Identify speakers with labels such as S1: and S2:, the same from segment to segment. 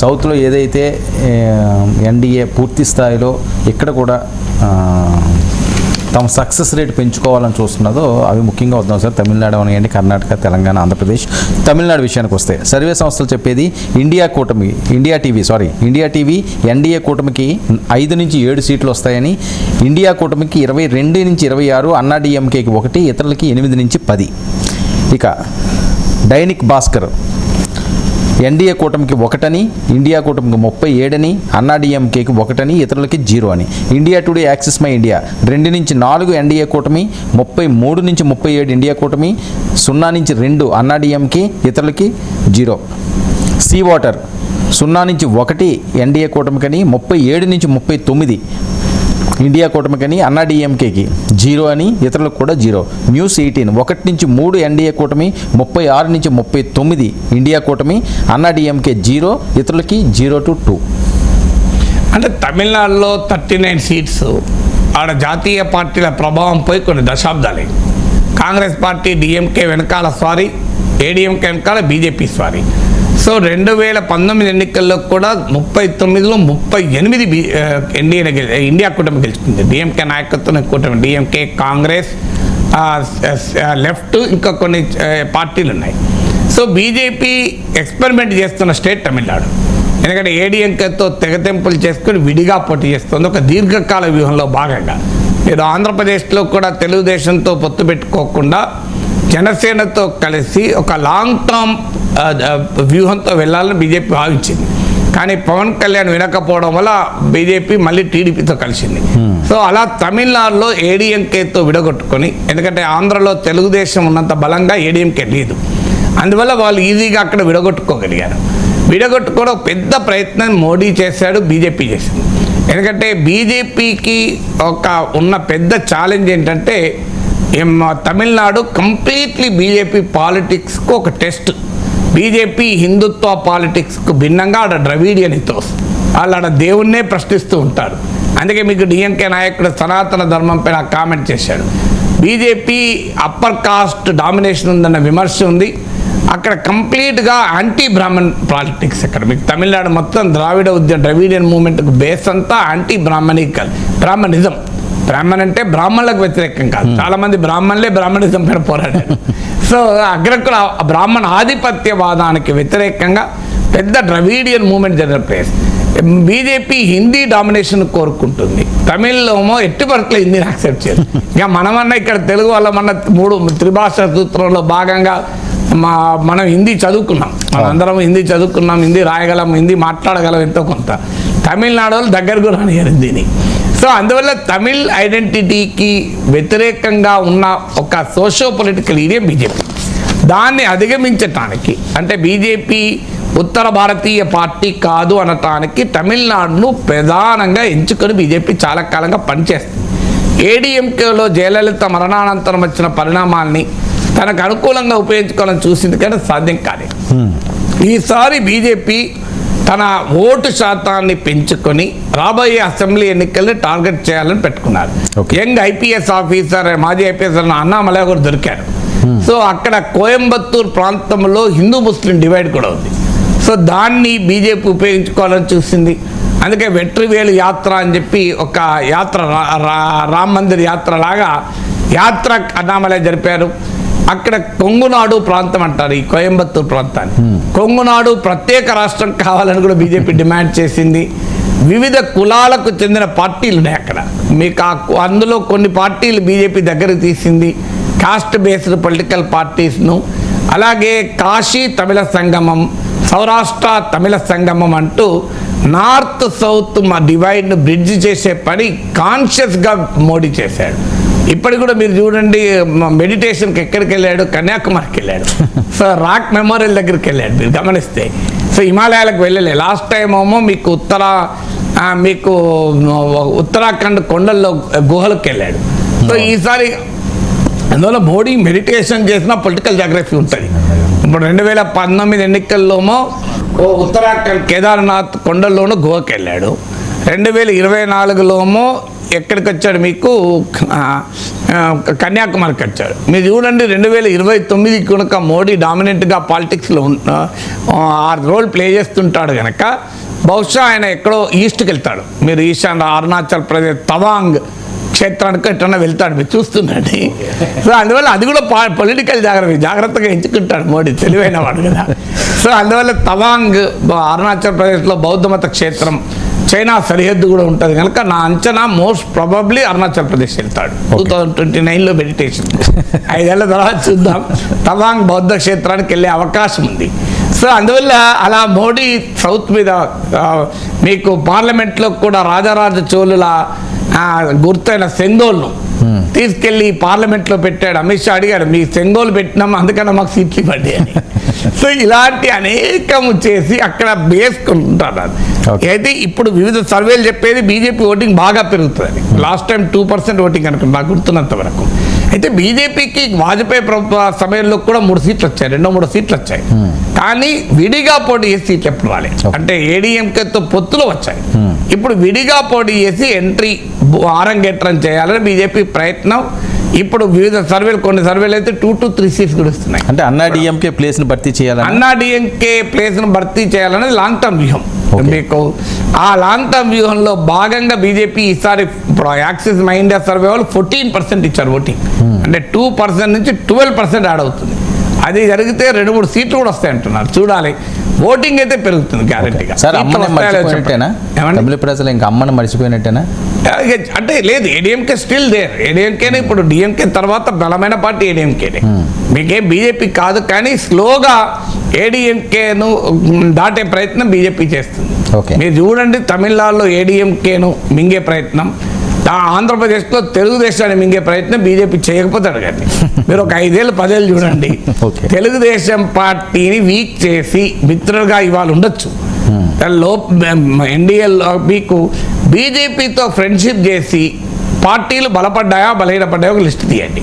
S1: సౌత్లో ఏదైతే ఎన్డీఏ పూర్తి స్థాయిలో ఇక్కడ కూడా తమ సక్సెస్ రేట్ పెంచుకోవాలని చూస్తున్నదో అవి ముఖ్యంగా వద్దాం సార్. తమిళనాడు అవనివ్వండి కర్ణాటక తెలంగాణ ఆంధ్రప్రదేశ్ తమిళనాడు విషయానికి వస్తే సర్వే సంస్థలు చెప్పేది ఇండియా కూటమి India TV sorry India TV NDA కూటమికి ఐదు నుంచి ఏడు సీట్లు వస్తాయని ఇండియా కూటమికి ఇరవై రెండు నుంచి ఇరవై ఆరు అన్నాడీఎంకేకి ఒకటి ఇతరులకి ఎనిమిది నుంచి పది. ఇక డైనిక్ భాస్కర్ ఎన్డీఏ కూటమికి ఒకటని ఇండియా కూటమికి ముప్పై ఏడని అన్నాడీఎంకేకి ఒకటని ఇతరులకి జీరో అని. India Today Axis My India. రెండు నుంచి నాలుగు ఎన్డీఏ కూటమి ముప్పై మూడు నుంచి ముప్పై ఏడు ఇండియా కూటమి సున్నా నుంచి రెండు అన్నాడీఎంకి ఇతరులకి జీరో. సీ వాటర్ సున్నా నుంచి ఒకటి ఎన్డీఏ కూటమికని ముప్పై ఏడు నుంచి ముప్పై తొమ్మిది ఇండియా కూటమికని అన్నా డిఎంకేకి. జీరో అని ఇతరులకు కూడా జీరో. న్యూస్ ఎయిటీన్ ఒకటి నుంచి మూడు ఎన్డీఏ కూటమి ముప్పై ఆరు నుంచి ముప్పై తొమ్మిది ఇండియా కూటమి అన్నా డిఎంకే జీరో ఇతరులకి జీరో టు టూ.
S2: అంటే తమిళనాడులో థర్టీ నైన్ సీట్స్ ఆడ జాతీయ పార్టీల ప్రభావం పోయి కొన్ని దశాబ్దాలే. కాంగ్రెస్ పార్టీ డిఎంకే వెనకాల స్వారీ ఏడిఎంకే వెనకాల బీజేపీ స్వారీ. సో రెండు వేల పంతొమ్మిది ఎన్నికల్లో కూడా ముప్పై తొమ్మిదిలో ముప్పై ఎనిమిది ఎన్డీఏ ఇండియా కూటమి గెలుచుకుంది. డిఎంకే నాయకత్వం కూటమి డిఎంకే కాంగ్రెస్ లెఫ్ట్ ఇంకా కొన్ని పార్టీలు ఉన్నాయి. సో బీజేపీ ఎక్స్పెరిమెంట్ చేస్తున్న స్టేట్ తమిళనాడు. ఎందుకంటే ఏడీఎంకేతో తెగతెంపులు చేసుకుని విడిగా పోటీ చేస్తుంది. ఒక దీర్ఘకాల వ్యూహంలో భాగంగా. మీరు ఆంధ్రప్రదేశ్లో కూడా తెలుగుదేశంతో పొత్తు పెట్టుకోకుండా జనసేనతో కలిసి ఒక లాంగ్ టర్మ్ వ్యూహంతో వెళ్ళాలని బీజేపీ భావించింది. కానీ పవన్ కళ్యాణ్ వినకపోవడం వల్ల బీజేపీ మళ్ళీ టీడీపీతో కలిసింది. సో అలా తమిళనాడులో ఏడీఎంకేతో విడగొట్టుకొని ఎందుకంటే ఆంధ్రలో తెలుగుదేశం ఉన్నంత బలంగా ఏడీఎంకే లేదు. అందువల్ల వాళ్ళు ఈజీగా అక్కడ విడగొట్టుకోగలిగారు. విడగొట్టుకోవడం పెద్ద ప్రయత్నం మోడీ చేశాడు బీజేపీ చేసింది. ఎందుకంటే బీజేపీకి ఒక ఉన్న పెద్ద ఛాలెంజ్ ఏంటంటే తమిళనాడు కంప్లీట్లీ బీజేపీ పాలిటిక్స్కు ఒక టెస్ట్. బీజేపీ హిందుత్వ పాలిటిక్స్కు భిన్నంగా ఆడ ద్రవిడియన్ ఇతోస్ వాళ్ళు ఆడ దేవుణ్ణే ప్రశ్నిస్తూ ఉంటారు. అందుకే మీకు డిఎంకే నాయకుడు సనాతన ధర్మం పైన కామెంట్ చేశాడు. బీజేపీ అప్పర్ కాస్ట్ డామినేషన్ ఉందన్న విమర్శ ఉంది. అక్కడ కంప్లీట్గా యాంటీ బ్రాహ్మణ్ పాలిటిక్స్ అక్కడ. మీకు తమిళనాడు మొత్తం ద్రావిడ ఉద్యమ ద్రవిడియన్ మూమెంట్కు బేస్ అంతా యాంటీ బ్రాహ్మణికల్ బ్రాహ్మణిజం. బ్రాహ్మణ్ అంటే బ్రాహ్మణులకు వ్యతిరేకం కాదు. చాలా మంది బ్రాహ్మణులే బ్రాహ్మణిజం పైన పోరాడారు. సో అగ్రకుల బ్రాహ్మణ ఆధిపత్యవాదానికి వ్యతిరేకంగా పెద్ద ద్రవిడియన్ మూమెంట్ జరిగిన ప్లేస్. బీజేపీ హిందీ డామినేషన్ కోరుకుంటుంది. తమిళ్ళోమో ఎట్టి పరిస్థితుల్లో హిందీని యాక్సెప్ట్ చేయదు. ఇక మనమన్నా ఇక్కడ తెలుగు వాళ్ళ మన మూడు త్రిభాష సూత్రంలో భాగంగా మా మనం హిందీ చదువుకున్నాం. మనం అందరం హిందీ చదువుకున్నాం హిందీ రాయగలం హిందీ మాట్లాడగలం ఎంతో కొంత. తమిళనాడు వాళ్ళు దగ్గరకు రానియరు హిందీని సో అందువల్ల తమిళ్ ఐడెంటిటీకి వ్యతిరేకంగా ఉన్న ఒక సోషో పొలిటికల్ ఏరియా బీజేపీ. దాన్ని అధిగమించటానికి అంటే బీజేపీ ఉత్తర భారతీయ పార్టీ కాదు అనటానికి తమిళనాడును ప్రధానంగా ఎంచుకొని బీజేపీ చాలా కాలంగా పనిచేస్తుంది. ఏడీఎంకేలో జయలలిత మరణానంతరం వచ్చిన పరిణామాల్ని తనకు అనుకూలంగా ఉపయోగించుకోవాలని చూసింది కానీ సాధ్యం కాలేదు. ఈసారి బీజేపీ తన ఓటు శాతాన్ని పెంచుకొని రాబోయే అసెంబ్లీ ఎన్నికల్ని టార్గెట్ చేయాలని పెట్టుకున్నారు. యంగ్ ఐపీఎస్ ఆఫీసర్ మాజీ ఐపీఎస్ అన్నామలై కూడా దొరికారు. సో అక్కడ కోయంబత్తూర్ ప్రాంతంలో హిందూ ముస్లిం డివైడ్ కూడా ఉంది. సో దాన్ని బీజేపీ ఉపయోగించుకోవాలని చూసింది. అందుకే వెట్రివేలు యాత్ర అని చెప్పి ఒక యాత్ర రామ్ మందిర్ యాత్ర లాగా యాత్ర అన్నామలై జరిపారు. అక్కడ కొంగునాడు ప్రాంతం అంటారు ఈ కోయంబత్తూర్ ప్రాంతాన్ని. కొంగునాడు ప్రత్యేక రాష్ట్రం కావాలని కూడా బీజేపీ డిమాండ్ చేసింది. వివిధ కులాలకు చెందిన పార్టీలు ఉన్నాయి అక్కడ. మీకు అందులో కొన్ని పార్టీలు బీజేపీ దగ్గరకు తీసింది. కాస్ట్ బేస్డ్ పొలిటికల్ పార్టీస్ను. అలాగే కాశీ తమిళ సంగమం సౌరాష్ట్ర తమిళ సంగమం అంటూ నార్త్ సౌత్ మా డివైడ్ను బ్రిడ్జ్ చేసే పని కాన్షియస్గా మోడీ చేశాడు. ఇప్పటికి కూడా మీరు చూడండి మెడిటేషన్కి ఎక్కడికి వెళ్ళాడు? కన్యాకుమారికి వెళ్ళాడు. సో రాక్ మెమోరియల్ దగ్గరికి వెళ్ళాడు మీరు గమనిస్తే. సో హిమాలయాలకు వెళ్ళలే. లాస్ట్ టైం ఏమో మీకు ఉత్తర మీకు ఉత్తరాఖండ్ కొండల్లో గుహలకు వెళ్ళాడు. సో ఈసారి అందువల్ల మోడీ మెడిటేషన్ చేసిన పొలిటికల్ జాగ్రఫీ ఉంటుంది. ఇప్పుడు రెండు వేల పంతొమ్మిది ఎన్నికల్లోమో ఉత్తరాఖండ్ కేదార్నాథ్ కొండల్లోనూ గోవాకి వెళ్ళాడు. రెండు వేల ఇరవై నాలుగులోమో ఎక్కడికి వచ్చాడు మీకు కన్యాకుమారికి వచ్చాడు మీరు చూడండి రెండు వేల ఇరవై తొమ్మిది కనుక మోడీ డామినెంట్గా పాలిటిక్స్లో ఉన్న ఆ రోల్ ప్లే చేస్తుంటాడు కనుక బహుశా ఆయన ఎక్కడో ఈస్ట్కి వెళ్తాడు. మీరు ఈశాన్య అరుణాచల్ ప్రదేశ్ తవాంగ్ క్షేత్రానికి ఎట్లన్నా వెళ్తాడు మీరు చూస్తుండండి. సో అందువల్ల అది కూడా పొలిటికల్ జాగ్రత్త జాగ్రత్తగా ఎంచుకుంటాడు మోడీ తెలివైన వాడు కదా. సో అందువల్ల తవాంగ్ అరుణాచల్ ప్రదేశ్లో బౌద్ధ మత క్షేత్రం చైనా సరిహద్దు కూడా ఉంటుంది కనుక నా అంచనా మోస్ట్ ప్రాబబ్లీ అరుణాచల్ ప్రదేశ్ వెళ్తాడు. టూ థౌజండ్ ట్వంటీ నైన్లో మెడిటేషన్ ఐదేళ్ళ తర్వాత చూద్దాం. తవాంగ్ బౌద్ధ క్షేత్రానికి వెళ్ళే అవకాశం ఉంది. సో అందువల్ల అలా మోడీ సౌత్ మీద మీకు పార్లమెంట్లో కూడా రాజరాజ చోళుల గుర్తైన సెంగోల్ను తీసుకెళ్ళి పార్లమెంట్లో పెట్టాడు. అమిత్ షా అడిగాడు మీ సెంగోలు పెట్టినాం అందుకని మాకు సీట్లు ఇవ్వండి అని. సో ఇలాంటి అనేకము చేసి అక్కడ వేసుకుంటారు అది. అయితే ఇప్పుడు వివిధ సర్వేలు చెప్పేది బీజేపీ ఓటింగ్ బాగా పెరుగుతుంది. Last time two percent voting అనుకుంటా నాకు గుర్తున్నంత వరకు. అయితే బీజేపీకి వాజ్పేయి ప్రభుత్వ సమయంలో కూడా మూడు సీట్లు వచ్చాయి రెండో మూడు సీట్లు వచ్చాయి. కానీ విడిగా పోటీ చేసి సీట్లు ఎప్పుడు రాలేదు. అంటే ఏడీఎంకేతో పొత్తులు వచ్చాయి. ఇప్పుడు విడిగా పోటీ చేసి ఎంట్రీ ఆరంగేట్రం చేయాలని బీజేపీ ప్రయత్నం. ఇప్పుడు వివిధ సర్వేలు కొన్ని సర్వేలు అయితే టూ టు త్రీ సీట్స్ కూడా
S1: అంటే అన్నా డిఎంకే ప్లేస్ని భర్తీ చేయాలని?
S2: అన్నా డిఎంకే ప్లేస్ను భర్తీ చేయాలనేది లాంగ్ టర్మ్ వ్యూహం. మీకు ఆ లాంగ్ టర్మ్ వ్యూహంలో భాగంగా బీజేపీ ఈసారి యాక్సిస్ మై ఇండియా సర్వే వాళ్ళు ఫోర్టీన్ పర్సెంట్ ఇచ్చారు ఓటింగ్ అంటే టూ పర్సెంట్ నుంచి ట్వెల్వ్ పర్సెంట్ యాడ్ అవుతుంది. అది జరిగితే రెండు మూడు సీట్లు కూడా వస్తాయి అంటున్నారు. చూడాలి. ఓటింగ్ అయితే పెరుగుతుంది గ్యారెంటీగా
S1: సార్ అమ్మని మర్చిపోయినట్టేనా? తమిళ ప్రజలు ఇంకా అమ్మని మర్చిపోయినట్టేనా?
S2: అంటే లేదు ఏడీఎంకే స్టిల్ దేర్ ఏడీఎంకేనే ఇప్పుడు డిఎంకే తర్వాత బలమైన పార్టీ ఏడీఎంకేనే మీకేం బీజేపీ కాదు కానీ స్లోగా ఏడీఎంకేను దాటే ప్రయత్నం బీజేపీ చేస్తుంది. మీరు చూడండి తమిళనాడులో ఏడీఎంకేను మింగే ప్రయత్నం ఆంధ్రప్రదేశ్లో తెలుగుదేశాన్ని మింగే ప్రయత్నం బీజేపీ చేయకపోతాడు కానీ. మీరు ఒక ఐదేళ్ళు పదేళ్ళు చూడండి. తెలుగుదేశం పార్టీని వీక్ చేసి మిత్రులుగా ఇవాళ ఉండొచ్చు. లో ఎన్డీఏలో మీకు బీజేపీతో ఫ్రెండ్షిప్ చేసి పార్టీలు బలపడ్డాయా బలహీనపడ్డాయా ఒక లిస్ట్ తీయండి.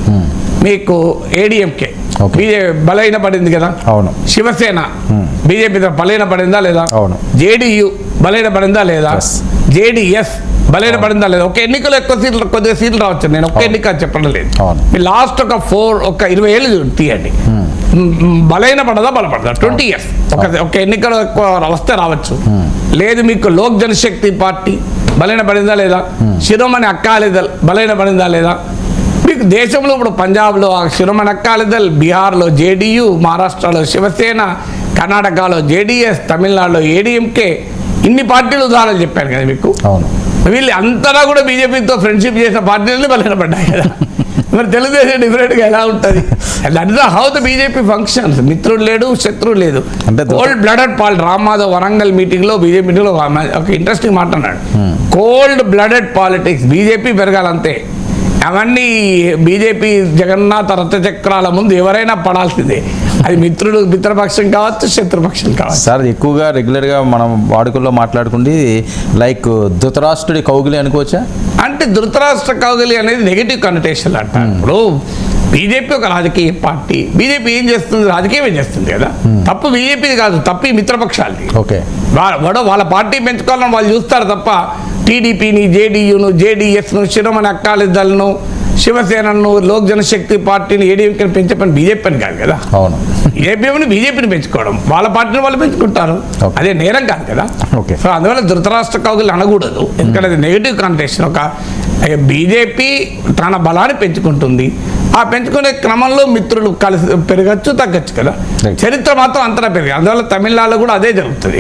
S2: మీకు ఏడీఎంకే. బీజేపీ బలహీన పడింది కదా?
S1: అవును.
S2: శివసేన బీజేపీతో బలహీన పడిందా లేదా?
S1: అవును.
S2: జేడీయూ బలహీన పడిందా లేదా. జేడీఎస్ బలహీన పడిందా లేదా? ఒక ఎన్నికలో ఎక్కువ సీట్లు కొద్దిగా సీట్లు రావచ్చు. నేను ఒక్క ఎన్నిక చెప్పడం లేదు. లాస్ట్ ఒక ఫోర్ ఒక ఇరవై ఏళ్ళు తీయండి. మ్, బలహీన పడదా బలపడదా ట్వంటీ ఇయర్స్ ఒక ఒక ఎన్నికలో వస్తే రావచ్చు. లేదు మీకు లోక్ జనశక్తి పార్టీ బలహీన పడిందా లేదా శిరోమణి అక్కాలిదల్ బలహీన పడిందా లేదా? మీకు దేశంలో ఇప్పుడు పంజాబ్లో శిరోమణి అక్కాలిదల్ బీహార్లో జేడీయూ మహారాష్ట్రలో శివసేన కర్ణాటకలో జేడీఎస్ తమిళనాడులో ఏడీఎంకే ఇన్ని పార్టీలు ఉదాహరణలు చెప్పాను కదా మీకు? వీళ్ళు అంతటా కూడా బీజేపీతో ఫ్రెండ్షిప్ చేసిన పార్టీలని బలహీనపడ్డాయి కదా. మరి తెలుగుదేశం డిఫరెంట్గా ఎలా ఉంటుంది? That is how the BJP functions మిత్రుడు లేడు శత్రువు లేదు.
S1: అంటే
S2: కోల్డ్ బ్లడెడ్ పాల్ రామాధవ్ వరంగల్ మీటింగ్లో బీజేపీ మీటింగ్లో ఒక ఇంట్రెస్టింగ్ మాట్లాడాడు కోల్డ్ బ్లడెడ్ పాలిటిక్స్ బీజేపీ పెరగాలంతే. అవన్నీ బీజేపీ జగన్నాథ రథ చక్రాల ముందు ఎవరైనా పడాల్సిందే. అది మిత్రుడు మిత్రపక్షం కావచ్చు శత్రుపక్షం కావచ్చు.
S1: సార్ ఎక్కువగా రెగ్యులర్గా మనం వాడుకల్లో మాట్లాడుకుంది లైక్ ధృతరాష్ట్రుడి కౌగిలి అనుకోవచ్చా?
S2: అంటే ధృతరాష్ట్ర కౌగలి అనేది నెగిటివ్ కనటేషన్ అంట ఇప్పుడు బీజేపీ ఒక రాజకీయ పార్టీ. బీజేపీ ఏం చేస్తుంది? రాజకీయమే చేస్తుంది కదా? తప్పు బీజేపీది కాదు తప్పు మిత్రపక్షాలది.
S1: ఓకే
S2: వాడు వాళ్ళ పార్టీ పెంచుకోవాలని వాళ్ళు చూస్తారు తప్ప టీడీపీని జేడీయూను జేడీఎస్ను శిరోమణి అక్కాలిద్దలను శివసేనను లోక్ జనశక్తి పార్టీని ఏడీఎంకేని పెంచే పని బీజేపీ పని కాదు కదా.
S1: అవును.
S2: బీజేపీని బీజేపీని పెంచుకోవడం. వాళ్ళ పార్టీని వాళ్ళు పెంచుకుంటారు. అదే నేరం కాదు కదా.
S1: Okay.
S2: సో అందువల్ల ధృతరాష్ట్ర కౌగులు అనకూడదు. ఎందుకంటే అది నెగిటివ్ కాంటెక్షన్ ఒక బీజేపీ తన బలాన్ని పెంచుకుంటుంది. ఆ పెంచుకునే క్రమంలో మిత్రులు కలిసి పెరగచ్చు తగ్గచ్చు కదా. చరిత్ర మాత్రం అంతటా పెరిగి అందువల్ల తమిళనాడులో కూడా అదే జరుగుతుంది.